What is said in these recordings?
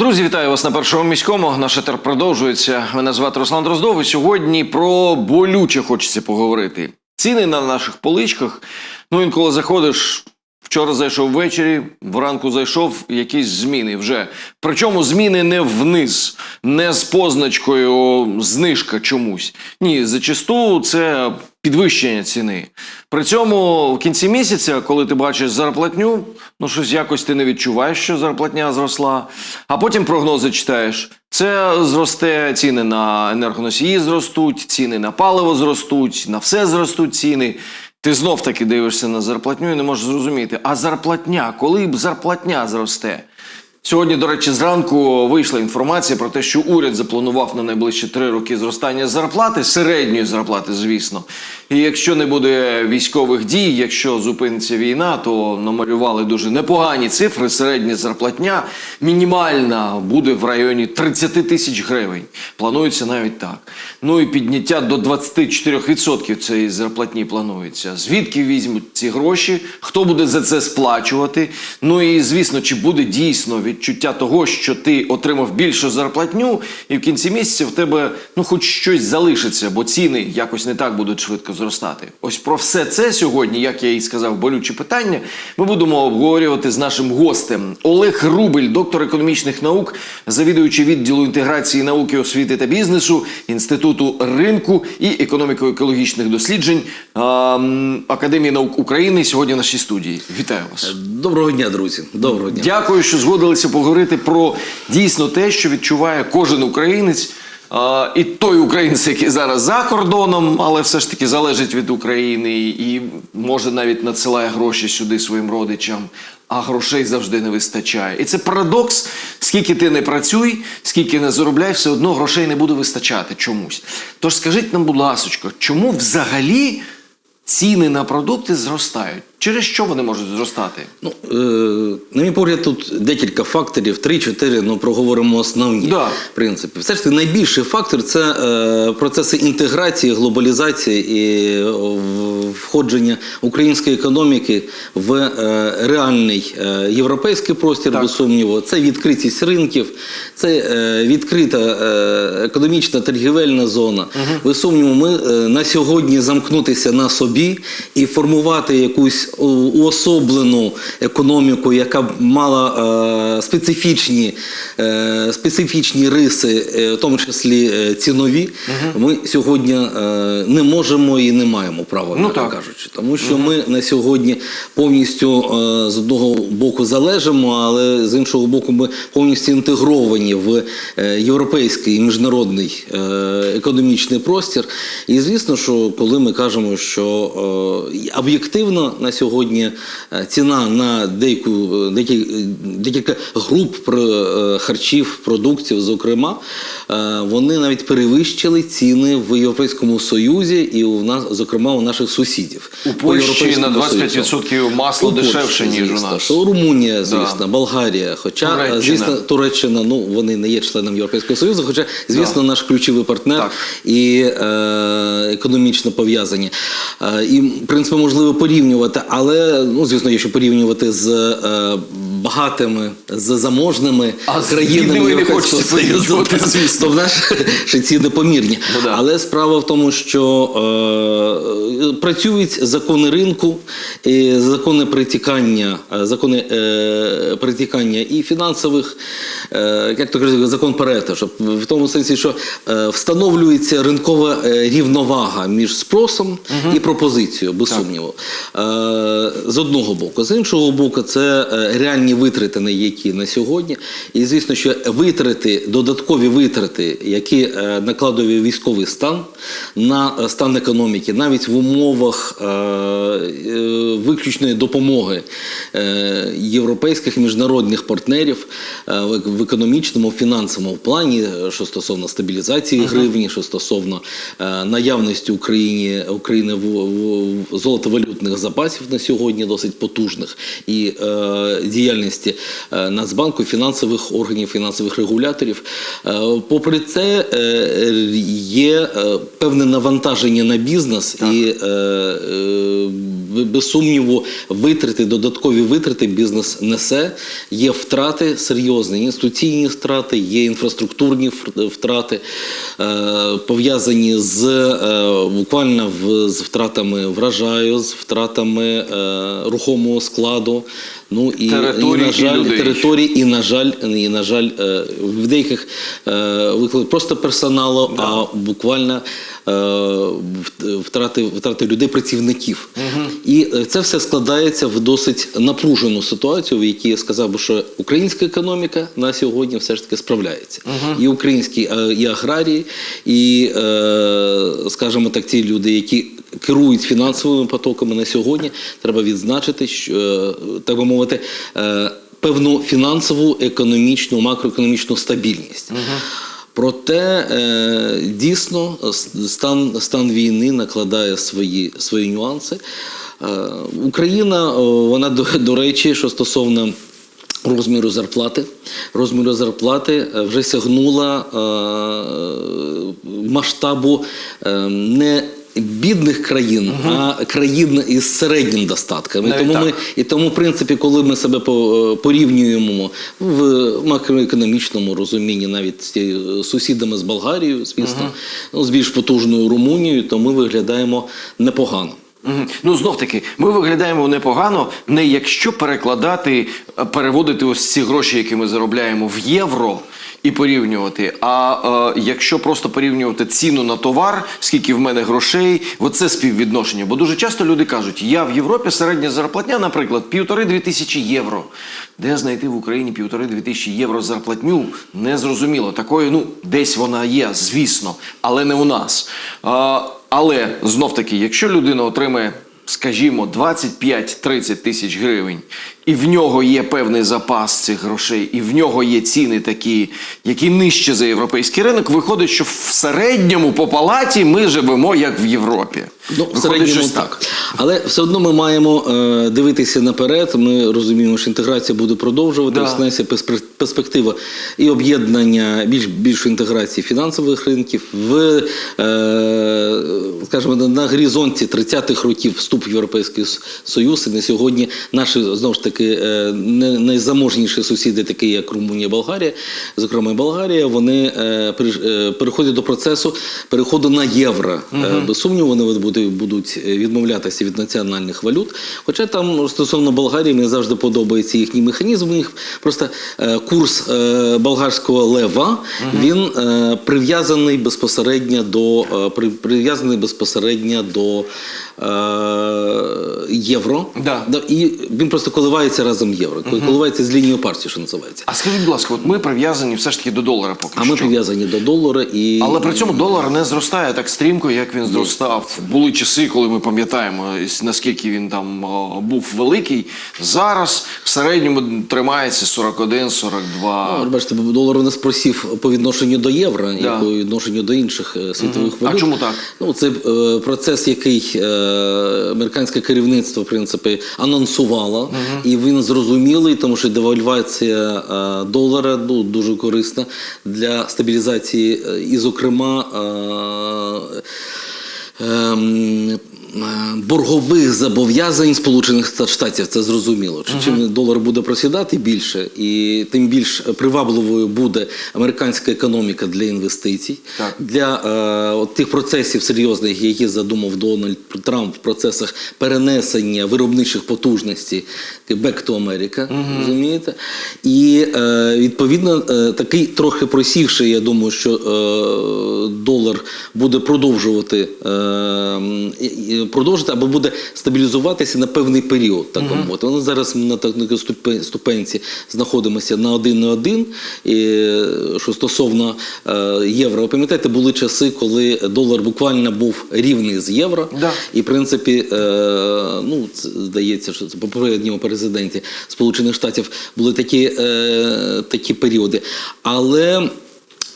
Друзі, вітаю вас на першому міському. Наш етер продовжується. Мене звати Руслан Дроздов. І сьогодні про болюче хочеться поговорити. Ціни на наших поличках. Ну, інколи заходиш. Вчора зайшов ввечері, вранку зайшов якісь зміни вже. Причому зміни не вниз, не з позначкою знижка чомусь. Ні, зачасту це підвищення ціни. При цьому в кінці місяця, коли ти бачиш зарплатню, ну щось якось ти не відчуваєш, що зарплатня зросла. А потім прогнози читаєш. Це зросте ціни на енергоносії зростуть, ціни на паливо зростуть, на все зростуть ціни. Ти знов таки дивишся на зарплатню і не можеш зрозуміти, а зарплатня, коли б зарплатня зросте? Сьогодні, до речі, зранку вийшла інформація про те, що уряд запланував на найближчі три роки зростання зарплати, середньої зарплати, звісно. І якщо не буде військових дій, якщо зупиниться війна, то намалювали дуже непогані цифри. Середня зарплатня мінімальна буде в районі 30 тисяч гривень. Планується навіть так. Ну і підняття до 24% цієї зарплатні планується. Звідки візьмуть ці гроші? Хто буде за це сплачувати? Ну і звісно, чи буде дійсно відчуття того, що ти отримав більшу зарплатню, і в кінці місяця в тебе ну хоч щось залишиться, бо ціни якось не так будуть швидко зростати. Ось про все це сьогодні, як я і сказав, болючі питання. Ми будемо обговорювати з нашим гостем Олег Рубель, доктор економічних наук, завідуючий відділу інтеграції науки, освіти та бізнесу Інституту ринку і економіко-екологічних досліджень Академії наук України. Сьогодні в нашій студії. Вітаю вас. Доброго дня, друзі. Доброго дня. Дякую, що згодилися поговорити про дійсно те, що відчуває кожен українець. А, і той українець, який зараз за кордоном, але все ж таки залежить від України і може навіть надсилає гроші сюди своїм родичам, а грошей завжди не вистачає. І це парадокс. Скільки ти не працюй, скільки не заробляй, все одно грошей не буде вистачати чомусь. Тож скажіть нам, будь ласка, чому взагалі ціни на продукти зростають? Через що вони можуть зростати? Ну, е, на мій погляд, тут декілька факторів, три-чотири, ну проговоримо основні Да. принципи. Все ж таки, найбільший фактор це е, процеси інтеграції, глобалізації і е, входження української економіки в е, реальний е, європейський простір, Так. без сумніву. Це відкритість ринків, це е, відкрита е, економічна торгівельна зона. Без сумніву, ми е, на сьогодні замкнутися на собі і формувати якусь уособлену економіку, яка б мала е, специфічні, е, специфічні риси, е, в тому числі е, цінові, ми сьогодні е, не можемо і не маємо права, Ну, так. кажучи. Тому що ми на сьогодні повністю е, з одного боку залежимо, але з іншого боку, ми повністю інтегровані в е, європейський і міжнародний е, економічний простір. І звісно, що коли ми кажемо, що е, об'єктивно на сьогодні е, ціна на деяку е, декілька груп е, харчів, продуктів, зокрема, е, вони навіть перевищили ціни в Європейському Союзі і у нас, зокрема, у наших сусідів. У Польщі на Союзу. 25% масло дешевше, ніж у нас. Румунія, звісно, Да. Болгарія. Хоча, Туреччина. звісно, Туреччина, ну вони не є членом Європейського Союзу, хоча, звісно, наш ключовий партнер Так. і е, економічно пов'язані. Е, і, в принципі, можливо порівнювати, але ну, звісно, якщо порівнювати з е, багатими, заможними А країнами Європейського Союзу, звісно. в нас ще ціни помірні. Ну, да. Але справа в тому, що е, працюють закони ринку, і закони притікання, е, закони е, притікання і фінансових, е, як то кажуть, закон Парето, щоб в тому сенсі, що е, встановлюється ринкова е, рівновага між спросом і пропозицією, без сумніву. Е, з одного боку, з іншого боку, це е, реальні витрати, на які на сьогодні. І звісно, що витрати, додаткові витрати, які е, накладує військовий стан на е, стан економіки, навіть в умовах е, виключної допомоги європейських міжнародних партнерів в- економічному, фінансовому плані, що стосовно стабілізації гривні, що стосовно наявності Україні України в, в, в золотовалютних запасів на сьогодні досить потужних і е, діяльності е, Нацбанку, фінансових органів, фінансових регуляторів. Е, Попри це, е, є певне навантаження на бізнес і е, е, без сумніву витрати, додаткові витрати бізнес несе. Є втрати серйозні, інституційні втрати, є інфраструктурні втрати, пов'язані з буквально з втратами врожаю, з втратами рухомого складу. Ну і, і Територій на і жаль, людей. території, і на жаль, і на жаль, е, в деяких е, викликах просто персоналу, а буквально е, втрати, втрати людей, працівників. І е, це все складається в досить напружену ситуацію, в якій я сказав би, що українська економіка на сьогодні все ж таки справляється. І українські і аграрії, і, скажімо так, ті люди, які керують фінансовими потоками на сьогодні, треба відзначити, що е, так би мовити. е, Певну фінансову, економічну, макроекономічну стабільність. Проте е, дійсно стан, стан війни накладає свої, свої нюанси. Україна, вона до, до речі, що стосовно розміру зарплати, розміру зарплати вже сягнула масштабу не бідних країн, а країн із середнім достатком. І тому так. ми і тому, в принципі, коли ми себе по- порівнюємо в макроекономічному розумінні, навіть з сусідами з Болгарією, звісно, ну, з більш потужною Румунією, то ми виглядаємо непогано. Ну, знов таки, ми виглядаємо непогано, не якщо перекладати, е, переводити ось ці гроші, які ми заробляємо в євро. І порівнювати. А е, якщо просто порівнювати ціну на товар, скільки в мене грошей, оце співвідношення. Бо дуже часто люди кажуть, я в Європі середня зарплатня, наприклад, півтори-дві тисячі євро. Де знайти в Україні півтори-дві тисячі євро зарплатню? Незрозуміло. Такої, ну, десь вона є, звісно, але не у нас. А, але знов таки, якщо людина отримає, скажімо, 25-30 тисяч гривень, і в нього є певний запас цих грошей, і в нього є ціни такі, які нижче за європейський ринок, виходить, що в середньому по палаті ми живемо як в Європі. Ну, в середньому щось так. Але все одно ми маємо е, дивитися наперед. Ми розуміємо, що інтеграція буде продовжуватися. Да. Да. перспектива і об'єднання більш більшої інтеграції фінансових ринків в, е, скажімо, на, на горизонті 30-х років вступ в Європейський Союз. І на сьогодні наші знову ж таки е, не- найзаможніші сусіди, такі як Румунія, Болгарія, зокрема і Болгарія, вони е, е, переходять до процесу переходу на євро. Е, Без сумніву, вони будуть, відмовлятися від національних валют. Хоча там стосовно Болгарії мені завжди подобається їхній механізм. У них просто е, курс е, болгарського лева він е, прив'язаний безпосередньо до е, прив'язаний безпосередньо до е, євро. Да. І він просто коливається разом євро. Коливається з лінією партії, що називається. А скажіть, будь ласка, от ми прив'язані все ж таки до долара поки А що. ми прив'язані до долара і Але при цьому долар не зростає так стрімко, як він зростав. Були часи, коли ми пам'ятаємо, наскільки він там о, був великий. Зараз в середньому тримається 41-42. Ну, бачите, долар у нас просів по відношенню до євро і по відношенню до інших е, світових А валют. чому так? Ну, це е, процес, який е, американське керівництво, в принципі, анонсувало, і він зрозумілий, тому що девальвація е, долара ну, дуже корисна для стабілізації, е, і, зокрема, е, ем, боргових зобов'язань Сполучених Штатів. Це зрозуміло. Чи Чим долар буде просідати більше, і тим більш привабливою буде американська економіка для інвестицій, Так. для е, от тих процесів серйозних, які задумав Дональд Трамп в процесах перенесення виробничих потужностей back to America, розумієте? І е, відповідно е, такий трохи просівший, я думаю, що е, долар буде продовжувати, е, продовжити або буде стабілізуватися на певний період. Так би мовити. Воно зараз ми на такій ступе- ступенці знаходимося на один на один. І, що стосовно е, євро, ви пам'ятаєте, були часи, коли долар буквально був рівний з євро. Да. І, в принципі, е, ну, здається, що це попередньому президенті Сполучених Штатів були такі, е, такі періоди. Але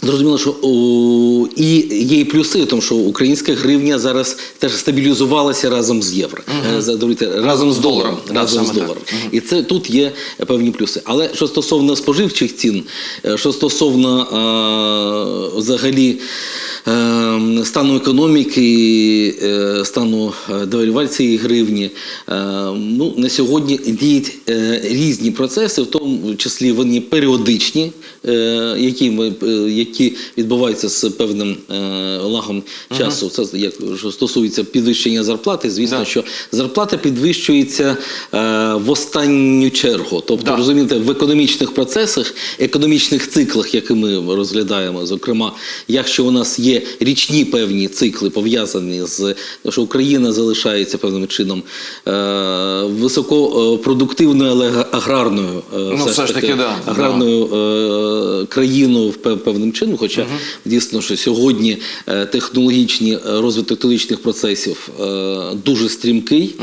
Зрозуміло, що о, і є і плюси, тому що українська гривня зараз теж стабілізувалася разом з євро, Е, за- даруйте, разом з доларом. Разом з доларом. І це тут є певні плюси. Але що стосовно споживчих цін, е, що стосовно е, взагалі е, стану економіки, е, стану е, девальвації гривні, е, ну, на сьогодні діють е, різні процеси, в тому числі вони періодичні, е, які, ми, е, які відбуваються з певним е, лагом часу. Це як що стосується підвищення зарплати, звісно, Да. що зарплата підвищується е, в останню чергу. Тобто, Да. розумієте, в економічних процесах, економічних циклах, які ми розглядаємо, зокрема, якщо у нас є річні певні цикли пов'язані з що Україна залишається певним чином е, високопродуктивною, але аграрною, е, все ж таки, да. аграрною е, країною в певним чином. Хоча дійсно, що сьогодні е, технологічні е, розвиток технологічних процесів е, дуже стрімкий,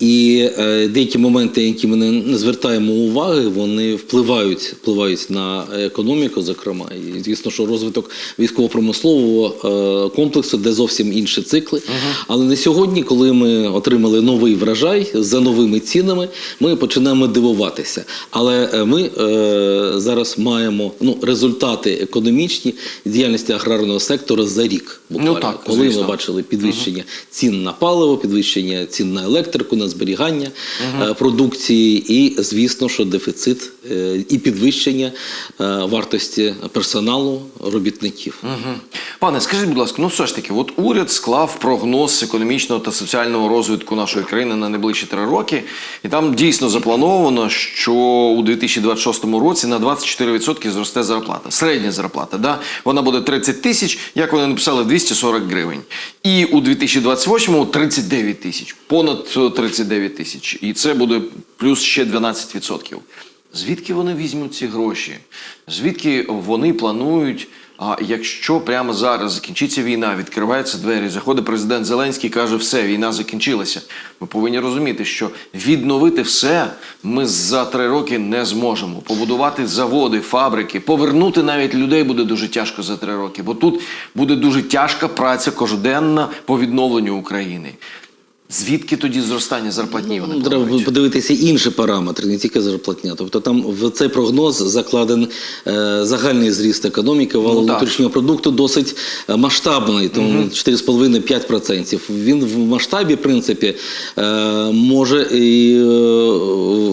і е, деякі моменти, які ми не, звертаємо уваги, вони впливають, впливають на економіку, зокрема. І звісно, що розвиток військово-промислового комплексу, де зовсім інші цикли. Але на сьогодні, коли ми отримали новий врожай за новими цінами, ми починаємо дивуватися. Але ми е, зараз маємо ну, результати економічні діяльності аграрного сектору за рік. Буквально, Ну так, коли звісно. ми бачили підвищення цін на паливо, підвищення цін на електрику, на зберігання е, продукції, і звісно, що дефіцит е, і підвищення е, вартості персоналу робітників. Мгм. Пане, скажіть, будь ласка, ну все ж таки, от уряд склав прогноз економічного та соціального розвитку нашої країни на найближчі три роки, і там дійсно заплановано, що у 2026 році на 24% зросте зарплата. Середня зарплата, да? вона буде 30 тисяч, як вони написали, 240 гривень. І у 2028 39 тисяч, понад е, 39 тисяч. І це буде плюс ще 12%. Звідки вони візьмуть ці гроші? Звідки вони планують? А якщо прямо зараз закінчиться війна, відкриваються двері, заходить президент Зеленський, каже, все, війна закінчилася. Ми повинні розуміти, що відновити все ми за три роки не зможемо. Побудувати заводи, фабрики, повернути навіть людей буде дуже тяжко за три роки, бо тут буде дуже тяжка праця кожденна по відновленню України. Звідки тоді зростання зарплатні? Вони Треба планують? подивитися інші параметри, не тільки зарплатня. Тобто там в цей прогноз закладен е, загальний зріст економіки, валового Ну, внутрішнього продукту досить е, масштабний, тому 4,5-5%. Він в масштабі, в принципі, е, може і. е,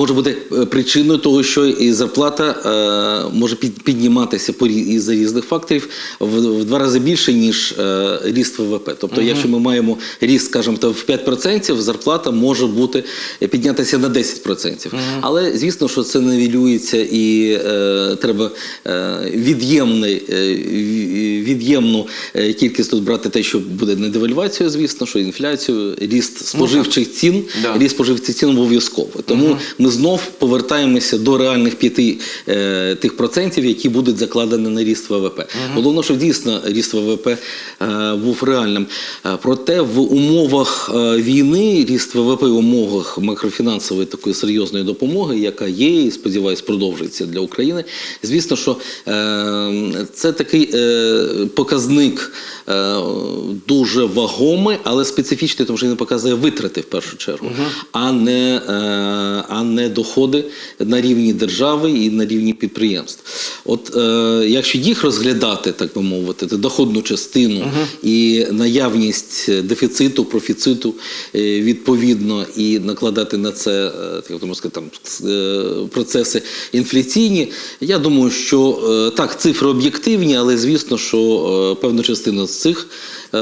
Може бути е, причиною того, що і зарплата е, може підніматися по із-за різних факторів в, в два рази більше, ніж е, ріст ВВП. Тобто, якщо ми маємо ріст, скажімо, то в 5%, зарплата може бути піднятися на 10%. Але звісно, що це невілюється і е, треба е, від'ємний, е, від'ємну е, кількість тут брати те, що буде не девальвацію, звісно, що інфляцію, ріст споживчих цін, Да. ріст споживчих цін обов'язково. Тому ми знов повертаємося до реальних п'яти е, тих процентів, які будуть закладені на ріст ВВП. Головне, що дійсно ріст ВВП е, був реальним. Е, проте в умовах е, війни ріст ВВП в умовах макрофінансової такої серйозної допомоги, яка є, і сподіваюсь, продовжується для України. Звісно, що е, це такий е, показник дуже вагомий, але специфічний, тому що він показує витрати в першу чергу, а не, е, а не доходи на рівні держави і на рівні підприємств. От е, якщо їх розглядати, так би мовити, доходну частину і наявність дефіциту, профіциту е, відповідно і накладати на це е, так можна сказати, там е, процеси інфляційні, я думаю, що е, так, цифри об'єктивні, але звісно, що е, певну частину з цих е,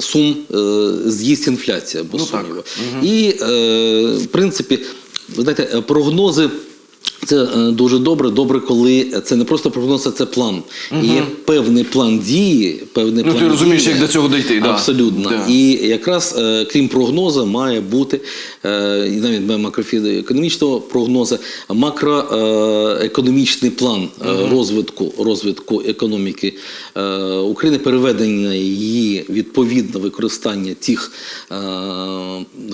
сум е, з'їсть інфляція, бо Ну, так. Угу. І, е, в принципі, ви знаєте, прогнози. Це е, дуже добре. Добре, коли це не просто прогноз, а це план. І є певний план дії, певний Ну, план ти розумієш, дії. як до цього дійти. Абсолютно. Да. І якраз е, крім прогнозу, має бути е, і навіть без макроекономічного прогнозу, макроекономічний план е, розвитку, розвитку економіки України, переведення її відповідно використання тих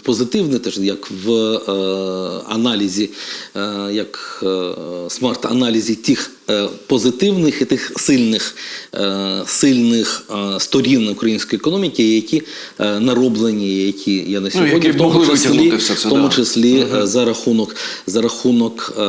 позитивних, теж як в аналізі, як е, смарт-аналізі тих позитивних і тих сильних, е, сильних е, сторін української економіки, які е, нароблені, які я на сьогодні які в тому числі, все це, в тому да. числі е, за рахунок за рахунок е,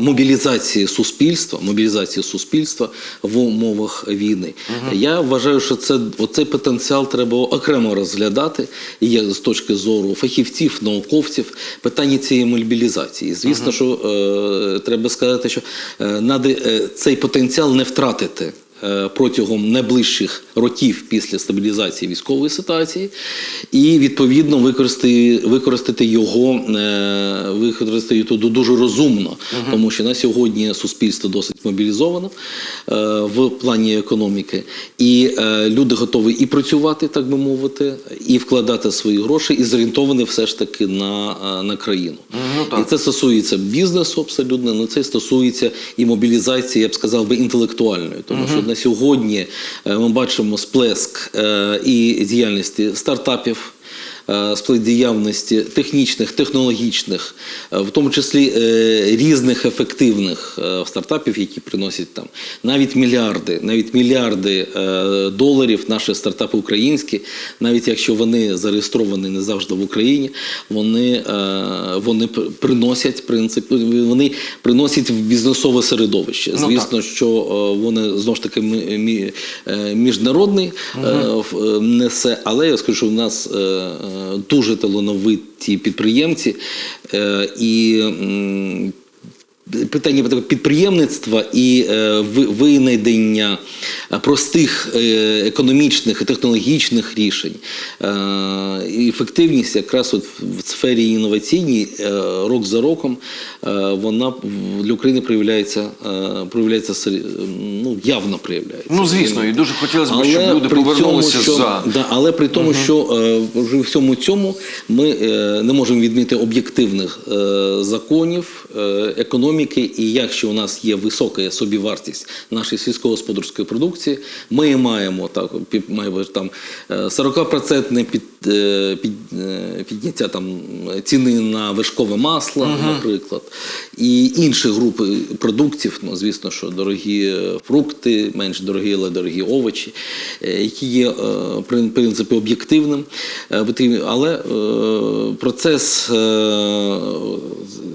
мобілізації суспільства, мобілізації суспільства в умовах війни. Я вважаю, що це оцей потенціал треба окремо розглядати. І є з точки зору фахівців, науковців питання цієї мобілізації. Звісно, що е, треба сказати, що е, надо е, цей потенціал не втратити. Е, Протягом найближчих років після стабілізації військової ситуації, і відповідно використати, використати його е, використати його дуже розумно, тому що на сьогодні суспільство досить мобілізовано е, в плані економіки, і люди готові і працювати, так би мовити, і вкладати свої гроші, і зорієнтовані все ж таки на, на країну. Ну, так. І це стосується бізнесу абсолютно, але це стосується і мобілізації, я б сказав би, інтелектуальної. Тому що на сьогодні е, ми бачимо сплеск е, і діяльності стартапів. Е, діяльності технічних, технологічних, е, в тому числі е, різних ефективних стартапів, які приносять там навіть мільярди, навіть мільярди доларів. Наші стартапи українські, навіть якщо вони зареєстровані не завжди в Україні, вони, вони пр- приносять принцип, вони приносять в бізнесове середовище. Ну, Звісно, що е, вони знову ж таки мі- мі- міжнародний е, несе, але я скажу, що в нас дуже талановиті підприємці е, і. Питання підприємництва і е, винайдення простих е, економічних і технологічних рішень, е, і ефективність якраз от в сфері інноваційній рок за роком вона для України проявляється, проявляється ну, явно проявляється. Ну, звісно, і дуже хотілося б, щоб люди повернулися цьому, що, за. Да, але при тому, що е, вже в всьому цьому ми не можемо відмінити об'єктивних законів економіки, і якщо у нас є висока собівартість нашої сільськогосподарської продукції, ми маємо так, маємо там е, 40% під, е, під, е, підняття там ціни на вершкове масло, наприклад, і інші групи продуктів, ну звісно, що дорогі е, фрукти, менш дорогі, але дорогі овочі, е, які є е, в принципі об'єктивним. Е, Але е, процес, е,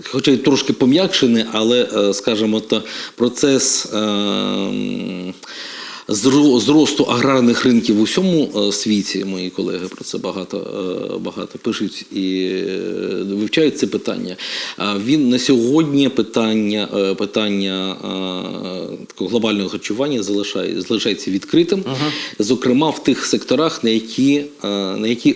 хоча й трошки пом'якшений, але, е, скажімо то, процес. Зросту аграрних ринків в усьому е, світі, мої колеги про це багато, е, багато пишуть і е, вивчають це питання. Він на сьогодні питання, питання такого глобального харчування залишає, залишається відкритим, зокрема в тих секторах, на які, на які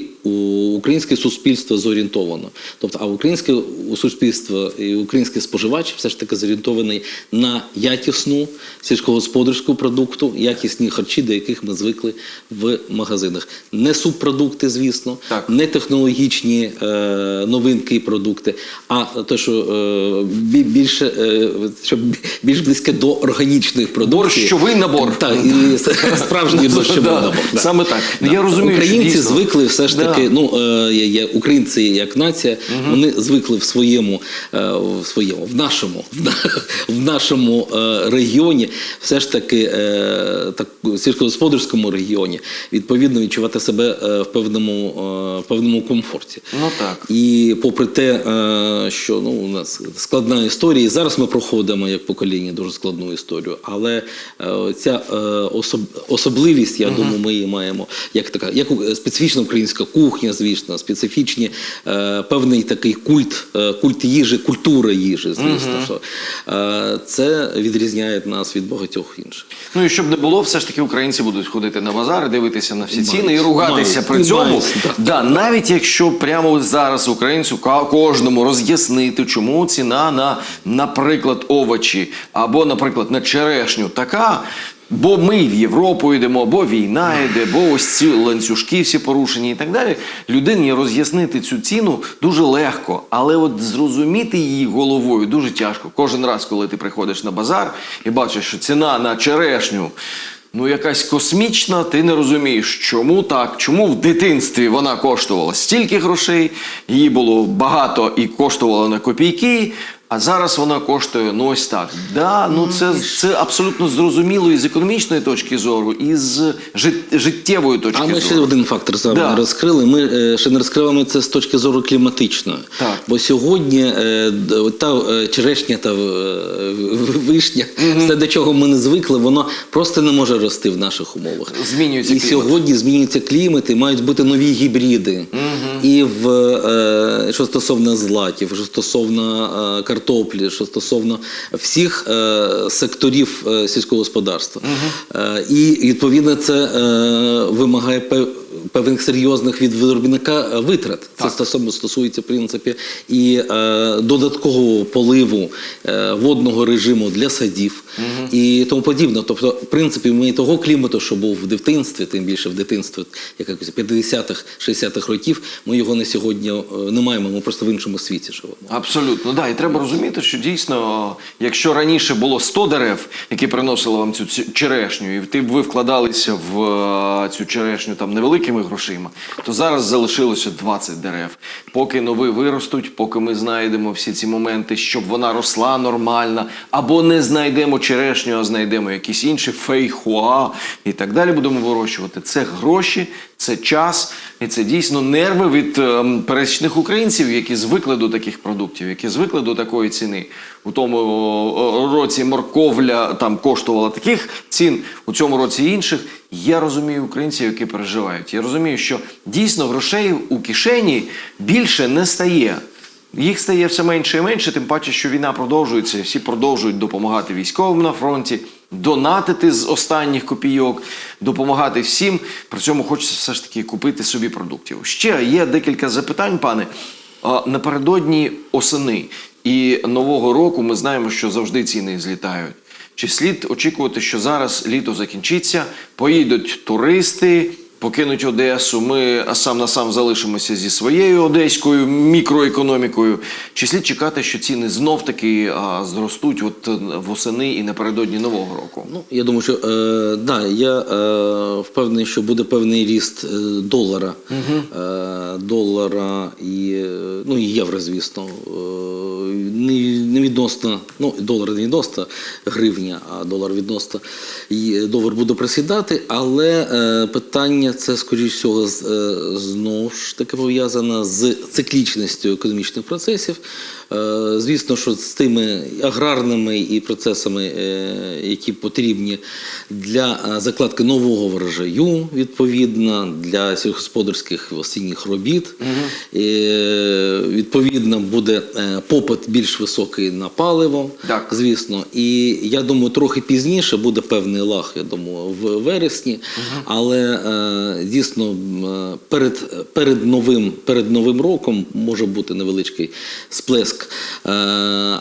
українське суспільство зорієнтовано. Тобто, а українське суспільство і український споживач все ж таки зорієнтований на якісну сільськогосподарську продукту, якісні харчі, до яких ми звикли в магазинах. Не субпродукти, звісно, Так. не технологічні е, новинки і продукти, а те, що е, більше е, щоб більш близьке до органічних продуктів. Борщовий набор. Так, і справжній борщовий набор. Саме так. Я розумію, Українці звикли все ж Да. Таки, ну е, українці як нація, вони звикли в своєму, е, в своєму, в нашому, в, нашому е, регіоні, все ж таки, е, так в сільськогосподарському регіоні, відповідно відчувати себе е, в певному, е, в певному комфорті. Ну так. І попри те, е, що ну, у нас складна історія, і зараз ми проходимо як покоління дуже складну історію, але е, ця е, особ, особливість, я думаю, ми її маємо як така, як специфічна українська кухня, звісно, специфічні е, певний такий культ, е, культ їжі, культура їжі, звісно, що е, це відрізняє нас від багатьох інших. Ну і щоб не було, все ж таки українці будуть ходити на базари, дивитися на всі ціни і ругатися при цьому. Да, навіть якщо прямо зараз українцю кожному роз'яснити, чому ціна на, наприклад, овочі або, наприклад, на черешню така. Бо ми в Європу йдемо, бо війна йде, бо ось ці ланцюжки всі порушені і так далі. Людині роз'яснити цю ціну дуже легко, але от зрозуміти її головою дуже тяжко. Кожен раз, коли ти приходиш на базар і бачиш, що ціна на черешню ну якась космічна, ти не розумієш, чому так, чому в дитинстві вона коштувала стільки грошей, її було багато і коштувала на копійки. А зараз вона коштує ну ось так. Да, ну це, це абсолютно зрозуміло і з економічної точки зору, і з жит- життєвої точки А ми ще один фактор з вами Да. розкрили. Ми е, ще не розкриваємо це з точки зору кліматичної. Так. Бо сьогодні е, та е, черешня та е, вишня, все до чого ми не звикли, воно просто не може рости в наших умовах. Змінюється і клімат. сьогодні змінюється клімат, і мають бути нові гібриди. І в е, що стосовно злаків, що стосовно е, картоплі, що стосовно всіх е, секторів е, сільського господарства. Е, і відповідно це е, вимагає пев- певних серйозних від виробника е, витрат. Це стосовно стосується в принципі і е, додаткового поливу е, водного режиму для садів і тому подібне. Тобто, в принципі, ми того клімату, що був в дитинстві, тим більше в дитинстві якось 50-х, 60-х років, ми його на сьогодні не маємо. Ми просто в іншому світі живемо. Абсолютно, да. І треба розуміти, що дійсно, якщо раніше було 100 дерев, які приносили вам цю черешню, і ви вкладалися в цю черешню там невеликими грошима, то зараз залишилося 20 дерев. Поки нові виростуть, поки ми знайдемо всі ці моменти, щоб вона росла нормально, або не знайдемо черешню, а знайдемо якісь інші фейхуа і так далі будемо вирощувати. Це гроші, це час, і це дійсно нерви від ем, пересічних українців, які звикли до таких продуктів, які звикли до такої ціни. У тому році морковля там коштувала таких цін, у цьому році інших. Я розумію українців, які переживають. Я розумію, що дійсно грошей у кишені більше не стає. Їх стає все менше і менше, тим паче, що війна продовжується, всі продовжують допомагати військовим на фронті, донатити з останніх копійок, допомагати всім. При цьому хочеться все ж таки купити собі продуктів. Ще є декілька запитань, пане. Напередодні осени і Нового року ми знаємо, що завжди ціни злітають. Чи слід очікувати, що зараз літо закінчиться, поїдуть туристи, покинуть Одесу, ми сам на сам залишимося зі своєю одеською мікроекономікою? Чи слід чекати, що ціни знов таки а, зростуть от е, восени і напередодні Нового року? Ну, я думаю, що е, да, я е, впевнений, що буде певний ріст е, долара, е, долара і, е, ну, і євро, звісно. Е, не, не відносно, ну, долар не відносно гривня, а долар відносно і долар буде просідати, але е, питання це, скоріш всього, е, знову ж таки пов'язано з циклічністю економічних процесів. Е, Звісно, що з тими аграрними і процесами, е, які потрібні для е, закладки нового врожаю, відповідно, для сільськогосподарських осінніх робіт. Е, Відповідно, буде попит більш високий на паливо, Так. звісно. І я думаю, трохи пізніше буде певний лаг, я думаю, в вересні. Але е, дійсно перед, перед, новим, перед новим роком може бути невеличкий сплеск. Е,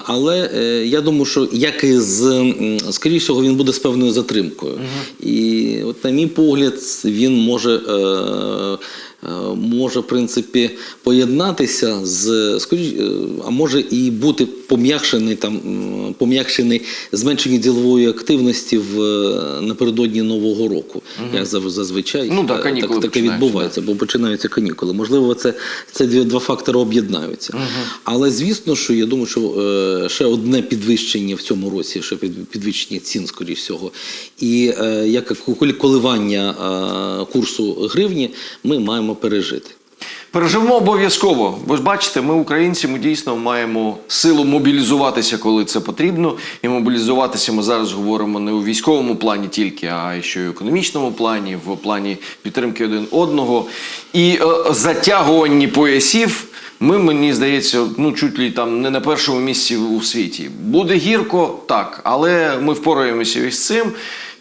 але е, я думаю, що як і з скоріше всього, він буде з певною затримкою. І от, на мій погляд, він може. Е, Може, в принципі, поєднатися з е, а може і бути пом'якшений там пом'якшений зменшення ділової активності в е, напередодні нового року. Як зазвичай Ну, да, канікули так, таке відбувається, бо починаються канікули. Можливо, це, це два фактори об'єднаються. Але звісно, що я думаю, що е, ще одне підвищення в цьому році, ще підвищення цін, скоріш всього, і е, як коливання е, курсу гривні, ми маємо пережити. Переживемо обов'язково. Ви ж бачите, ми, українці, ми дійсно маємо силу мобілізуватися, коли це потрібно. І мобілізуватися ми зараз говоримо не у військовому плані тільки, а ще й у економічному плані, в плані підтримки один одного. І е, затягуванні поясів. Ми, мені здається, ну чуть ли там не на першому місці у світі. Буде гірко, так, але ми впораємося із цим.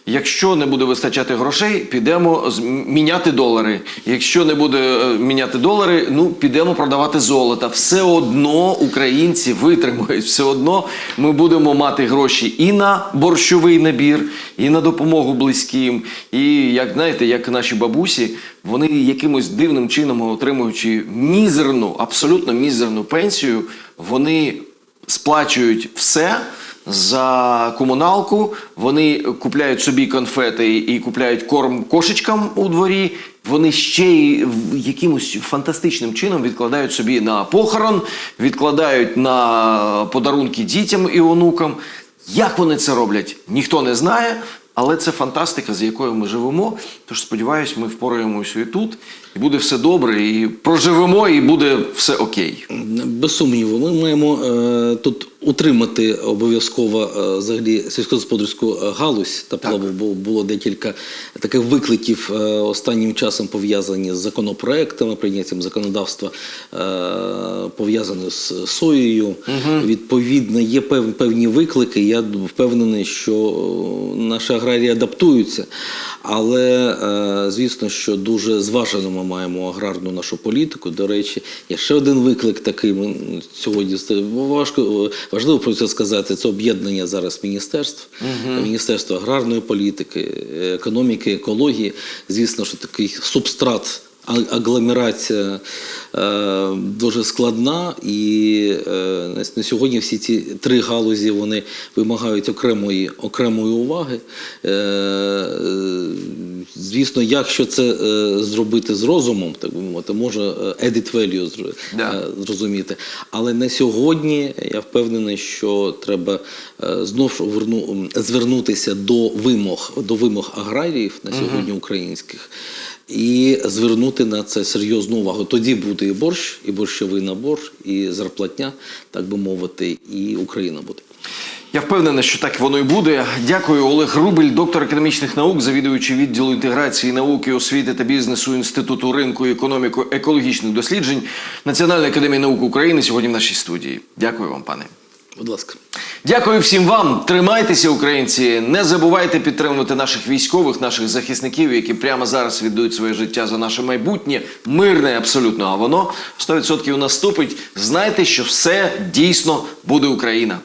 Якщо не буде вистачати грошей, підемо міняти долари. Якщо не буде е, міняти долари, ну підемо продавати золото. Все одно українці витримують. Все одно ми будемо мати гроші і на борщовий набір, і на допомогу близьким. І як знаєте, як наші бабусі, вони якимось дивним чином отримуючи мізерну, абсолютно мізерну пенсію, вони сплачують все за комуналку, вони купляють собі конфети і купляють корм кошечкам у дворі. Вони ще й якимось фантастичним чином відкладають собі на похорон, відкладають на подарунки дітям і онукам. Як вони це роблять, ніхто не знає, але це фантастика, з якою ми живемо. Тож сподіваюсь, ми впораємося і тут, і буде все добре, і проживемо, і буде все окей. Без сумніву, ми маємо е, тут утримати обов'язково е, взагалі сільськогосподарську е, галузь та плаву, бо було декілька таких викликів е, останнім часом пов'язані з законопроектами, прийняттям законодавства е, пов'язане з соєю. Відповідно, є пев, певні виклики. Я впевнений, що е, наші аграрії адаптуються. Але е, звісно, що дуже зважено ми маємо аграрну нашу політику. До речі, є ще один виклик такий. Сьогодні важко важливо про це сказати. Це об'єднання зараз міністерств, міністерство аграрної політики, економіки, екології. Звісно, що такий субстрат. Агломерація е, дуже складна, і е, на- сьогодні всі ці три галузі вони вимагають окремої, окремої уваги. Е, е, звісно, якщо це е, зробити з розумом, так би мовити, може е, edit value зр- Да. е, зрозуміти. Але на сьогодні я впевнений, що треба знов верну- звернутися до вимог, до вимог аграріїв на сьогодні українських. І звернути на це серйозну увагу. Тоді буде і борщ, і борщовий набор, і зарплатня, так би мовити, і Україна буде. Я впевнений, що так воно і буде. Дякую, Олег Рубель, доктор економічних наук, завідуючий відділу інтеграції науки, освіти та бізнесу Інституту ринку і економіку екологічних досліджень Національної академії наук України сьогодні в нашій студії. Дякую вам, пане. Будь ласка. Дякую всім вам. Тримайтеся, українці. Не забувайте підтримувати наших військових, наших захисників, які прямо зараз віддають своє життя за наше майбутнє. Мирне абсолютно. А воно 100% наступить. Знайте, що все дійсно буде Україна.